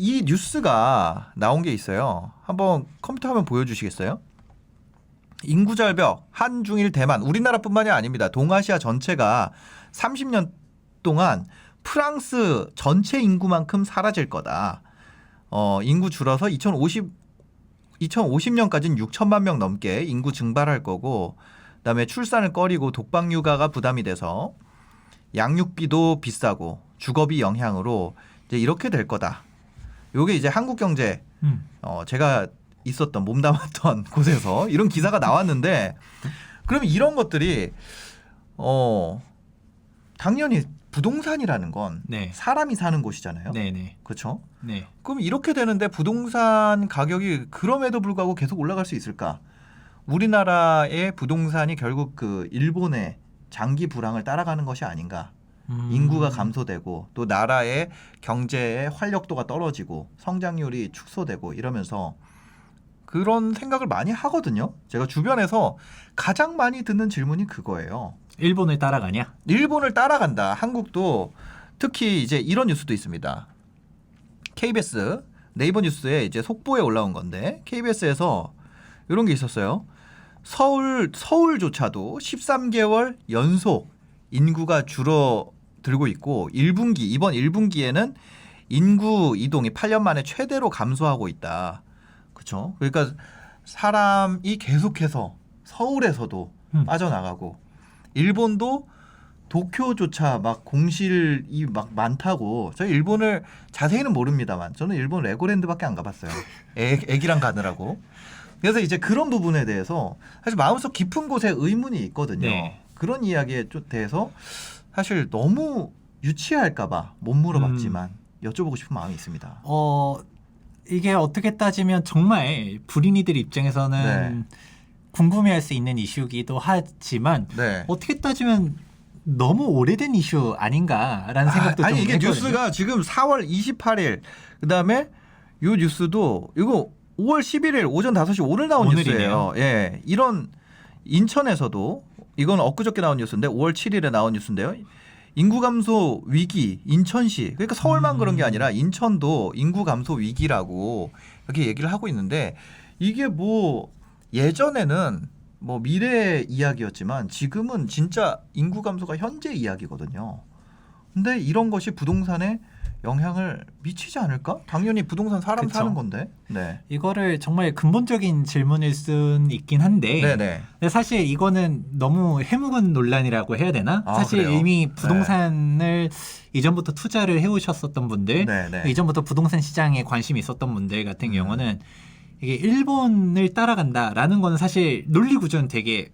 이 뉴스가 나온 게 있어요. 한번 컴퓨터 화면 보여주시겠어요? 인구 절벽 한중일 대만 우리나라뿐만이 아닙니다. 동아시아 전체가 30년 동안 프랑스 전체 인구만큼 사라질 거다. 어, 인구 줄어서 2050 2050년까지는 6천만 명 넘게 인구 증발할 거고 그다음에 출산을 꺼리고 독박 육아가 부담이 돼서 양육비도 비싸고 주거비 영향으로 이제 이렇게 될 거다. 요게 이제 한국경제 음. 어 제가 있었던 몸담았던 곳에서 이런 기사가 나왔는데 그러면 이런 것들이 어 당연히 부동산이라는 건 네. 사람이 사는 곳이잖아요. 네네. 그렇죠? 네. 그럼 이렇게 되는데 부동산 가격이 그럼에도 불구하고 계속 올라갈 수 있을까? 우리나라의 부동산이 결국 그 일본의 장기 불황을 따라가는 것이 아닌가? 음. 인구가 감소되고 또 나라의 경제의 활력도가 떨어지고 성장률이 축소되고 이러면서 그런 생각을 많이 하거든요. 제가 주변에서 가장 많이 듣는 질문이 그거예요. 일본을 따라가냐? 일본을 따라간다. 한국도 특히 이제 이런 뉴스도 있습니다. KBS 네이버 뉴스에 이제 속보에 올라온 건데 KBS에서 이런 게 있었어요. 서울 서울조차도 13개월 연속 인구가 줄어 들고 있고 1분기 이번 1분기에는 인구 이동이 8년 만에 최대로 감소하고 있다. 그렇죠? 그러니까 사람이 계속해서 서울에서도 음. 빠져나가고 일본도 도쿄조차 막 공실이 막 많다고 저희 일본을 자세히는 모릅니다만 저는 일본 레고랜드밖에 안 가봤어요. 애, 애기랑 가느라고. 그래서 이제 그런 부분에 대해서 사실 마음속 깊은 곳에 의문이 있거든요. 네. 그런 이야기에 좀 대해서 사실 너무 유치할까봐 못 물어봤지만 여쭤보고 싶은 마음이 있습니다. 어 이게 어떻게 따지면 정말 불인이들 입장에서는 궁금해할 수 있는 이슈기도 하지만 네. 어떻게 따지면 너무 오래된 이슈 아닌가라는 생각도 아, 니 좀 이게 했거든요. 뉴스가 지금 4월 28일 그다음에 요 뉴스도 이거 5월 11일 오전 5시 오늘 나온 오늘이네요. 뉴스예요. 예. 이런 인천에서도 이건 엊그저께 나온 뉴스인데 5월 7일에 나온 뉴스인데요. 인구 감소 위기 인천시 그러니까 서울만 음. 그런 게 아니라 인천도 인구 감소 위기라고 이렇게 얘기를 하고 있는데 이게 뭐 예전에는 뭐 미래 이야기였지만 지금은 진짜 인구 감소가 현재 이야기거든요. 근데 이런 것이 부동산에 영향을 미치지 않을까? 당연히 부동산 사람 그쵸. 사는 건데. 네. 이거를 정말 근본적인 질문일 순 있긴 한데 네, 네. 근데 사실 이거는 너무 해묵은 논란이라고 해야 되나? 아, 사실 그래요? 이미 부동산을 이전부터 투자를 해오셨었던 분들, 네, 네. 이전부터 부동산 시장에 관심이 있었던 분들 같은 음. 경우는 이게 일본을 따라간다라는 거는 사실 논리 구조는 되게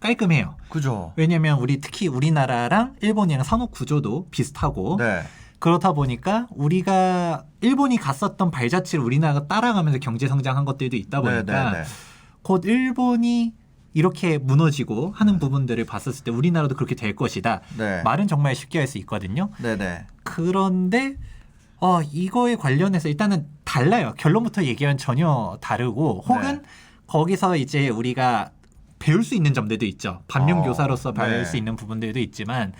깔끔해요. 그죠. 왜냐면 우리 특히 우리나라랑 일본이랑 산업 구조도 비슷하고 네. 그렇다 보니까 우리가 일본이 갔었던 발자취를 우리나라가 따라가면서 경제 성장한 것들도 있다 네, 보니까 네, 네. 곧 일본이 이렇게 무너지고 하는 부분들을 봤었을 때 우리나라도 그렇게 될 것이다. 네. 말은 정말 쉽게 할 수 있거든요. 네, 네. 그런데 어, 이거에 관련해서 일단은 달라요. 결론부터 얘기하면 전혀 다르고 혹은 네. 거기서 이제 우리가 배울 수 있는 점들도 있죠. 반면 어, 교사로서 배울 네. 수 있는 부분들도 있지만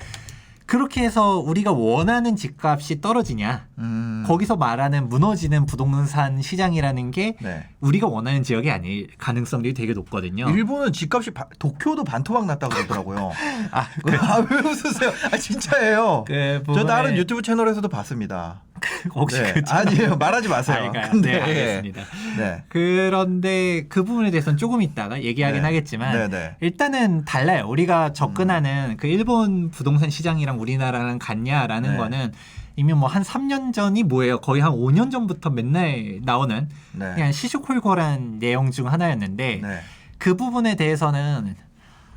그렇게 해서 우리가 원하는 집값이 떨어지냐 음. 거기서 말하는 무너지는 부동산 시장이라는 게 네. 우리가 원하는 지역이 아닐 가능성들이 되게 높거든요. 일본은 집값이 바, 도쿄도 반토막 났다고 그러더라고요. 아, 아, 왜 웃으세요? 아, 진짜예요. 그저 부분에 다른 유튜브 채널에서도 봤습니다. 혹시 네. 그 아니에요. 말하지 마세요. 아, 근데 네, 알겠습니다. 네. 그런데 그 부분에 대해서는 조금 이따가 얘기하긴 네. 하겠지만 네, 네. 일단은 달라요. 우리가 접근하는 그 일본 부동산 시장이랑 우리나라랑 같냐라는 네. 거는 이미 뭐 한 3년 전이 뭐예요? 거의 한 5년 전부터 맨날 나오는 네. 그냥 시시콜콜한 내용 중 하나였는데 네. 그 부분에 대해서는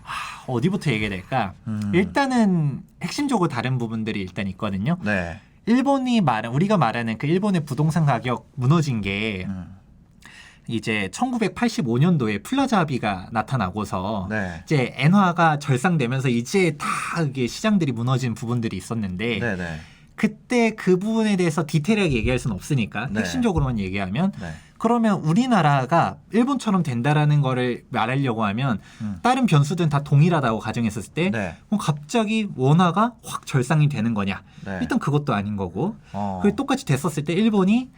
아, 어디부터 얘기해야 될까? 음. 일단은 핵심적으로 다른 부분들이 일단 있거든요. 네. 일본이 말한 우리가 말하는 그 일본의 부동산 가격 무너진 게 음. 이제 1985년도에 플라자 합의가 나타나고서 네. 이제 엔화가 절상되면서 이제 다 이게 시장들이 무너진 부분들이 있었는데 네, 네. 그때 그 부분에 대해서 디테일하게 얘기할 수는 없으니까 네. 핵심적으로만 얘기하면 네. 그러면 우리나라가 일본처럼 된다라는 거를 말하려고 하면 음. 다른 변수들은 다 동일하다고 가정했었을 때 네. 그럼 갑자기 원화가 확 절상이 되는 거냐? 네. 일단 그것도 아닌 거고 어. 그게 똑같이 됐었을 때 일본이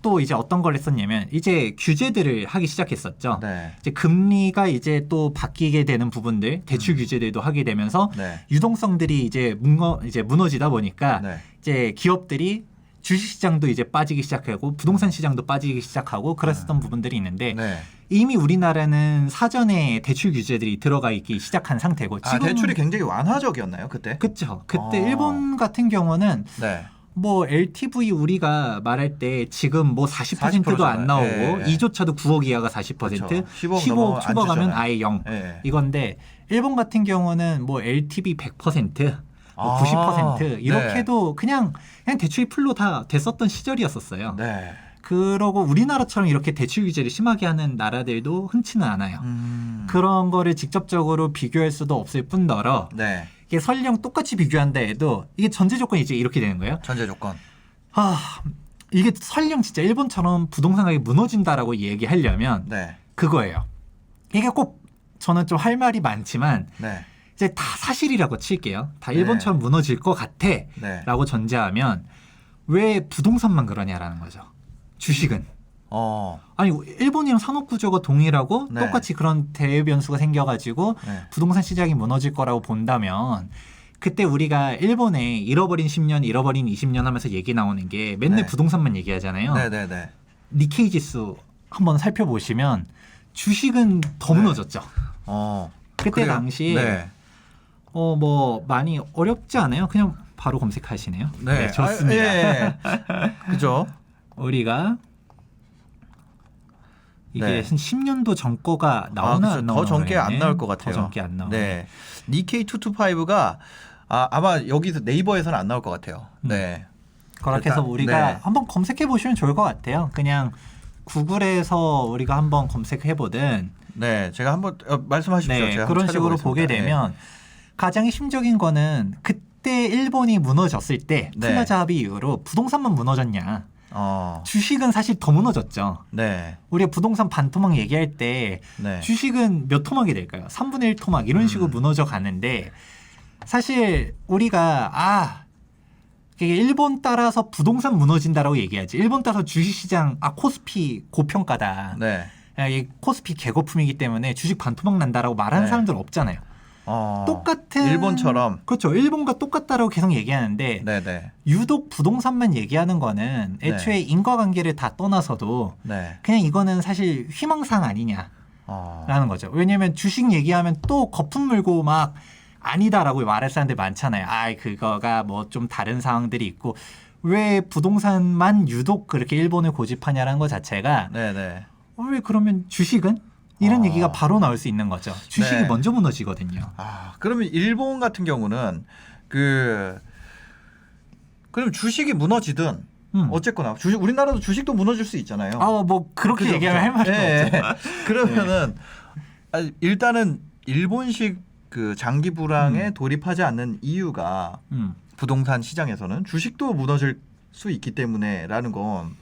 또 이제 어떤 걸 했었냐면 이제 규제들을 하기 시작했었죠. 네. 이제 금리가 이제 또 바뀌게 되는 부분들 대출 규제들도 하게 되면서 네. 유동성들이 이제 무너 이제 무너지다 보니까 네. 이제 기업들이 주식시장도 이제 빠지기 시작하고 부동산 시장도 빠지기 시작하고 그랬었던 부분들이 있는데 네. 이미 우리나라는 사전에 대출 규제들이 들어가 있기 시작한 상태고 아, 지금 대출이 굉장히 완화적이었나요, 그때? 그쵸 그때 어. 일본 같은 경우는 네. 뭐 LTV 우리가 말할 때 지금 뭐 40%도 40%안 나오고 예, 예. 이조차도 9억 이하가 40% 그렇죠. 15억 15억 넘어가면 안 초과 가면 주잖아요. 아예 0 예. 이건데 일본 같은 경우는 뭐 LTV 100%, 뭐 아, 90% 이렇게도 그냥 그냥 대출이 풀로 다 됐었던 시절이었었어요. 네. 그러고 우리나라처럼 이렇게 대출 규제를 심하게 하는 나라들도 흔치는 않아요. 음. 그런 거를 직접적으로 비교할 수도 없을 뿐더러 네. 이게 설령 똑같이 비교한다 해도 이게 전제 조건이 이제 이렇게 되는 거예요. 전제 조건. 아 이게 설령 진짜 일본처럼 부동산 가격이 무너진다라고 얘기하려면 네. 그거예요. 이게 꼭 저는 좀 할 말이 많지만 네. 이제 다 사실이라고 칠게요. 다 네. 일본처럼 무너질 것 네. 같아라고 전제하면 왜 부동산만 그러냐라는 거죠. 주식은 어. 아니 일본이랑 산업 구조가 동일하고 네. 똑같이 그런 대외 변수가 생겨가지고 네. 부동산 시장이 무너질 거라고 본다면 그때 우리가 일본에 잃어버린 10년, 잃어버린 20년 하면서 얘기 나오는 게 맨날 네. 부동산만 얘기하잖아요. 네, 네, 네. 니케이 지수 한번 살펴보시면 주식은 더 네. 무너졌죠. 어. 그때 그래요? 당시에 네. 어 뭐 많이 어렵지 않아요? 그냥 바로 검색하시네요. 네. 좋습니다. 아, 예, 예. 그죠? 우리가 이게 네. 한 10년도 전 거가 나오나 아, 그죠. 안더 젊게 안 네. 나올 것 같아요. 더 젊게 안 나오네. 네. 니케이 225가 아, 아마 여기서 네이버에서는 안 나올 것 같아요. 음. 네. 그렇게 해서 우리가 네. 한번 검색해 보시면 좋을 것 같아요. 그냥 구글에서 우리가 한번 검색해 보든 네. 제가 한번 어, 말씀하십시오. 네, 제가 그런 한번 식으로. 보게 네. 되면 가장 핵심적인 거는 그때 일본이 무너졌을 때 네. 플라자 합의 이후로 부동산만 무너졌냐 어. 주식은 사실 더 무너졌죠. 네. 우리가 부동산 반토막 얘기할 때 네. 주식은 몇 토막이 될까요? 3분의 1 토막 이런 식으로 음. 무너져 가는데 사실 우리가 아 이게 일본 따라서 부동산 무너진다라고 얘기하지. 일본 따라서 주식시장 아 코스피 고평가다. 네. 야, 이 코스피 개거품이기 때문에 주식 반토막 난다라고 말하는 네. 사람들 없잖아요. 어. 똑같은 일본처럼 그렇죠. 일본과 똑같다라고 계속 얘기하는데 네, 네. 유독 부동산만 얘기하는 거는 애초에 인과관계를 다 떠나서도 네. 그냥 이거는 사실 희망사항 아니냐라는 어. 거죠. 왜냐하면 주식 얘기하면 또 거품 물고 막 아니다라고 말할 사람들 많잖아요. 아, 그거가 뭐 좀 다른 상황들이 있고 왜 부동산만 유독 그렇게 일본을 고집하냐라는 것 자체가 네, 네. 어, 왜 그러면 주식은 이런 어. 얘기가 바로 나올 수 있는 거죠. 주식이 네. 먼저 무너지거든요. 아, 그러면 일본 같은 경우는 그 그럼 주식이 무너지든 음. 어쨌거나 주식 우리나라도 주식도 무너질 수 있잖아요. 아, 뭐 그렇게 그죠, 얘기하면 할. 말이 예, 없죠. 예. 그러면은 아, 일단은 일본식 그 장기 불황에 음. 돌입하지 않는 이유가 음. 부동산 시장에서는 주식도 무너질 수 있기 때문에라는 건좀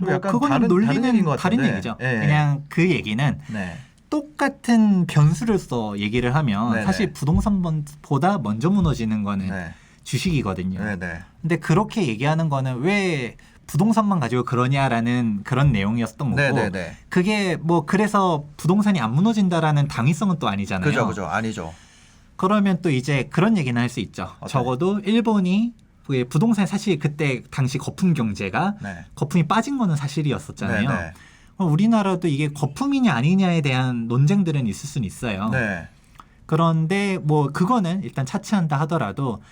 뭐 약간 그거는 다른 논리는 다른 얘기인 것 다른. 얘기죠. 예. 그냥 그 얘기는 네. 똑같은 변수로서 얘기를 하면 네네. 사실 부동산보다 먼저 무너지는 거는 네. 주식이거든요. 네, 네. 근데 그렇게 얘기하는 거는 왜 부동산만 가지고 그러냐라는 그런 내용이었던 거고 네, 네, 네. 그게 뭐 그래서 부동산이 안 무너진다라는 당위성은 또 아니잖아요. 그죠, 그죠. 아니죠. 그러면 또 이제 그런 얘기는 할 수 있죠. 어떤 적어도 일본이 그 부동산 사실 그때 당시 거품 경제가 네. 거품이 빠진 거는 사실이었었잖아요. 네, 네. 우리나라도 이게 거품이냐 아니냐에 대한 논쟁들은 있을 수는 있어요. 네. 그런데 뭐 그거는 일단 차치한다 하더라도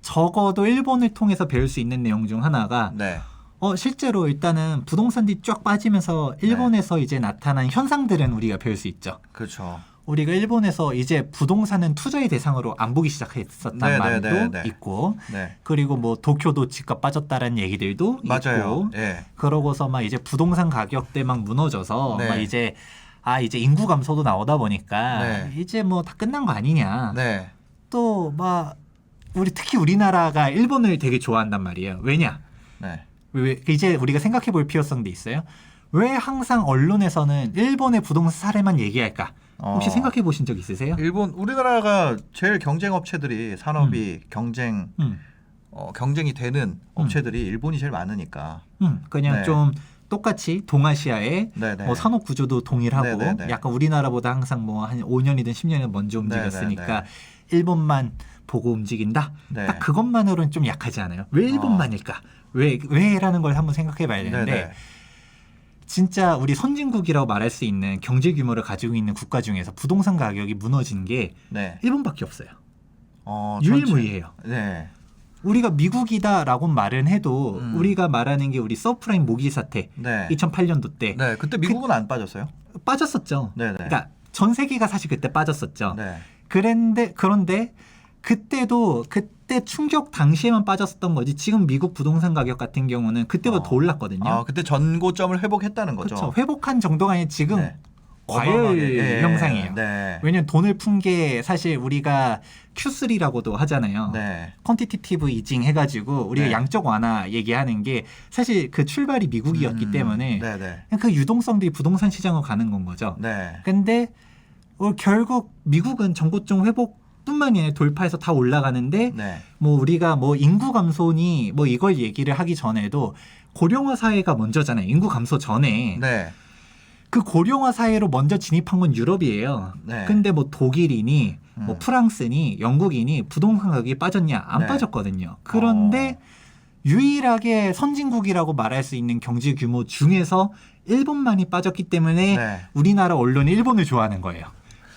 적어도 일본을 통해서 배울 수 있는 내용 중 하나가 네. 어 실제로 일단은 부동산들이 쫙 빠지면서 네. 일본에서 이제 나타난 현상들은 우리가 배울 수 있죠. 그렇죠. 우리가 일본에서 이제 부동산은 투자의 대상으로 안 보기 시작했었단 네, 네, 말도 네, 네. 있고 네. 그리고 뭐 도쿄도 집값 빠졌다는 얘기들도 맞아요. 있고 예. 그러고서 막 이제 부동산 가격대 막 무너져서 네. 막 이제 아 이제 인구 감소도 나오다 보니까 네. 이제 뭐 다 끝난 거 아니냐 네. 또막 우리 특히 우리나라가 일본을 되게 좋아한단 말이에요 왜냐 네. 왜 이제 우리가 생각해 볼 필요성도 있어요 왜 항상 언론에서는 일본의 부동산 사례만 얘기할까 혹시 어. 생각해 보신 적 있으세요? 일본 우리나라가 제일 경쟁 업체들이 산업이 경쟁 음. 어, 경쟁이 되는 업체들이 일본이 제일 많으니까. 음, 그냥 네. 좀 똑같이 동아시아의 네네. 뭐 산업 구조도 동일하고 네네네. 약간 우리나라보다 항상 뭐 한 5년이든 10년이든 먼저 움직였으니까 네네네. 일본만 보고 움직인다. 네. 딱 그것만으로는 좀 약하지 않아요. 왜 일본만일까? 왜 왜라는 걸 한번 생각해 봐야 되는데 네네. 진짜 우리 선진국이라고 말할 수 있는 경제 규모를 가지고 있는 국가 중에서 부동산 가격이 무너진 게 네. 일본밖에 없어요. 어, 유일무이해요. 네. 우리가 미국이다라고 말은 해도 음. 우리가 말하는 게 우리 서프라임 모기 사태 네. 2008년도 때 네. 그때 미국은 안 빠졌어요? 빠졌었죠. 네네. 그러니까 전 세계가 사실 그때 빠졌었죠. 네. 그런데 그런데 그때도 그 때 충격 당시에만 빠졌었던 거지. 지금 미국 부동산 가격 같은 경우는 그때보다 어. 더 올랐거든요. 아, 그때 전고점을 회복했다는 거죠. 그렇죠. 회복한 정도가 아니라 지금 네. 과열. 예, 형상이에요. 네. 왜냐면 돈을 푼 게 사실 우리가 Q3라고도 하잖아요. 네. 퀀티티티브 이징 해가지고 우리가 네. 양적 완화 얘기하는 게 사실 그 출발이 미국이었기 음, 때문에 네네. 그 유동성들이 부동산 시장으로 가는 건 거죠. 네. 근데 어, 결국 미국은 정고점 회복 뿐만이 아니라 돌파해서 다 올라가는데 네. 뭐 우리가 뭐 인구 감소니 뭐 이걸 얘기를 하기 전에도 고령화 사회가 먼저잖아요. 인구 감소 전에 네. 그 고령화 사회로 먼저 진입한 건 유럽이에요. 네. 근데 뭐 독일이니 뭐 음. 프랑스니 영국이니 부동산 가격이 빠졌냐 안 네. 빠졌거든요. 그런데 유일하게 선진국이라고 말할 수 있는 경제 규모 중에서 일본만이 빠졌기 때문에 네. 우리나라 언론이 일본을 좋아하는 거예요.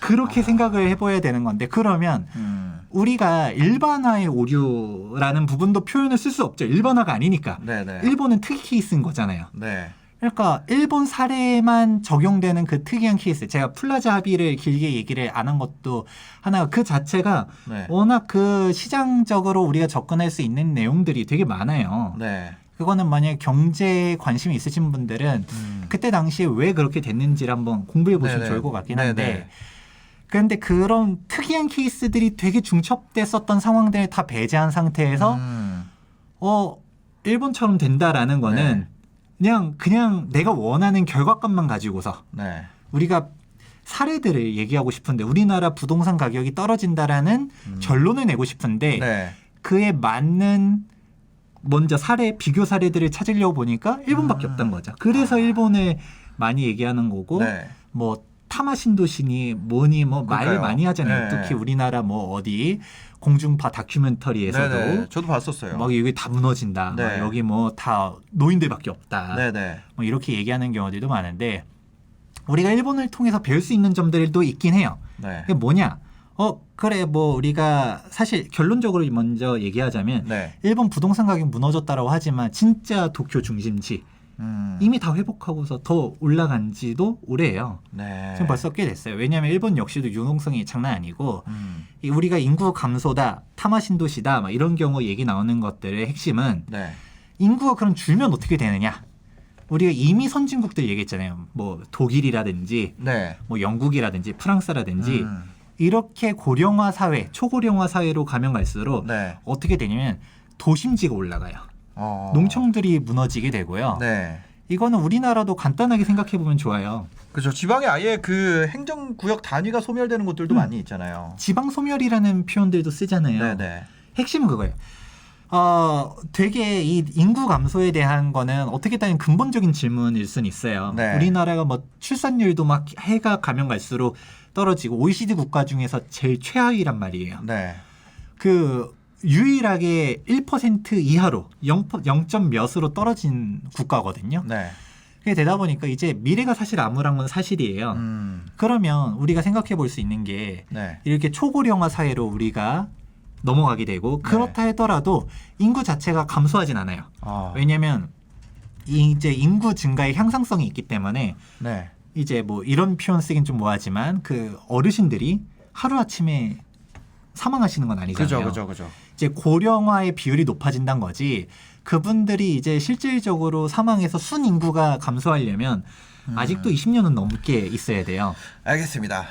그렇게 생각을 해봐야 되는 건데 그러면 음. 우리가 일반화의 오류라는 부분도 표현을 쓸 수 없죠. 일반화가 아니니까. 네네. 일본은 특이 케이스인 거잖아요. 네. 그러니까 일본 사례만 적용되는 그 특이한 케이스. 제가 플라자 합의를 길게 얘기를 안 한 것도 하나 그 자체가 네. 워낙 그 시장적으로 우리가 접근할 수 있는 내용들이 되게 많아요. 네. 그거는 만약에 경제에 관심이 있으신 분들은 음. 그때 당시에 왜 그렇게 됐는지를 한번 공부해 보시면 네네. 좋을 것 같긴 네네. 그런데 그런 특이한 케이스들이 되게 중첩됐었던 상황들을 다 배제한 상태에서 음. 어 일본처럼 된다라는 거는 네. 그냥 그냥 내가 원하는 결과값만 가지고서 네. 우리가 사례들을 얘기하고 싶은데 우리나라 부동산 가격이 떨어진다라는 음. 결론을 내고 싶은데 네. 그에 맞는 먼저 사례 비교 사례들을 찾으려고 보니까 일본밖에 음. 없던 거죠. 그래서 일본을 많이 얘기하는 거고 네. 뭐 타마신도시니 뭐니 뭐 말 그러니까요. 많이 하잖아요. 네. 특히 우리나라 뭐 어디 공중파 다큐멘터리에서도 네네. 저도 봤었어요. 막 여기 다 무너진다. 네. 막 여기 뭐 다 노인들밖에 없다. 네네. 뭐 이렇게 얘기하는 경우들도 많은데 우리가 일본을 통해서 배울 수 있는 점들도 있긴 해요. 네. 그게 뭐냐? 어 그래 뭐 우리가 사실 결론적으로 먼저 얘기하자면 네. 일본 부동산 가격 무너졌다라고 하지만 진짜 도쿄 중심지 음. 이미 다 회복하고서 더 올라간 지도 오래예요. 네. 지금 벌써 꽤 됐어요. 왜냐하면 일본 역시도 유동성이 장난 아니고 음. 이 우리가 인구 감소다, 타마 신도시다, 막 이런 경우 얘기 나오는 것들의 핵심은 네. 인구가 그럼 줄면 어떻게 되느냐? 우리가 이미 선진국들 얘기했잖아요. 뭐 독일이라든지 네. 뭐 영국이라든지 프랑스라든지 음. 이렇게 고령화 사회, 초고령화 사회로 가면 갈수록 네. 어떻게 되냐면 도심지가 올라가요. 어. 농촌들이 무너지게 되고요. 네. 이거는 우리나라도 간단하게 생각해 보면 좋아요. 그렇죠. 지방에 아예 그 행정 구역 단위가 소멸되는 곳들도 음. 많이 있잖아요. 지방 소멸이라는 표현들도 쓰잖아요. 네네. 핵심은 그거예요. 어, 되게 이 인구 감소에 대한 거는 어떻게 따면 근본적인 질문일 수는 있어요. 네. 우리나라가 뭐 출산율도 막 해가 가면 갈수록 떨어지고 OECD 국가 중에서 제일 최하위란 말이에요. 네. 그 유일하게 1% 이하로 0, 0점 몇으로 떨어진 국가거든요. 네. 그게 되다 보니까 이제 미래가 사실 암울한 건 사실이에요. 음. 그러면 우리가 생각해 볼 수 있는 게 네. 이렇게 초고령화 사회로 우리가 넘어가게 되고 네. 그렇다 하더라도 인구 자체가 감소하진 않아요. 어. 왜냐하면 이제 인구 증가의 향상성이 있기 때문에 네. 이제 뭐 이런 표현 쓰긴 좀 뭐하지만 그 어르신들이 하루 아침에 사망하시는 건 아니잖아요. 그죠, 그죠, 그죠. 이제 고령화의 비율이 높아진다는 거지. 그분들이 이제 실질적으로 사망해서 순 인구가 감소하려면 음. 아직도 20년은 넘게 있어야 돼요. 알겠습니다.